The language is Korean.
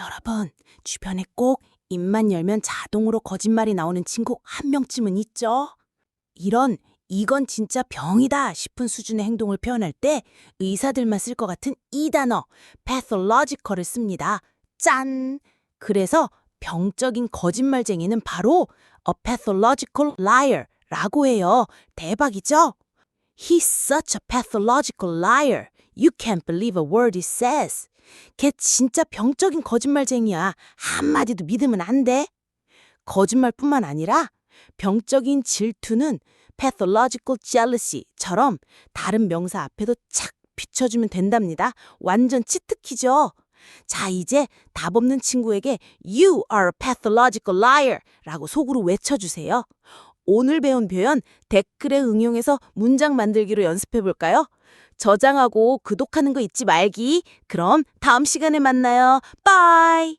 여러분, 주변에 꼭 입만 열면 자동으로 거짓말이 나오는 친구 한 명쯤은 있죠? 이런 이건 진짜 병이다 싶은 수준의 행동을 표현할 때 의사들만 쓸 것 같은 이 단어 pathological을 씁니다. 짠! 그래서 병적인 거짓말쟁이는 바로 a pathological liar 라고 해요. 대박이죠? He's such a pathological liar. You can't believe a word he says. 걔 진짜 병적인 거짓말쟁이야. 한마디도 믿으면 안 돼. 거짓말뿐만 아니라 병적인 질투는 pathological jealousy처럼 다른 명사 앞에도 착 비춰주면 된답니다. 완전 치트키죠. 자, 이제 답 없는 친구에게 You are a pathological liar 라고 속으로 외쳐주세요. 오늘 배운 표현 댓글에 응용해서 문장 만들기로 연습해 볼까요? 저장하고 구독하는 거 잊지 말기. 그럼 다음 시간에 만나요. 빠이!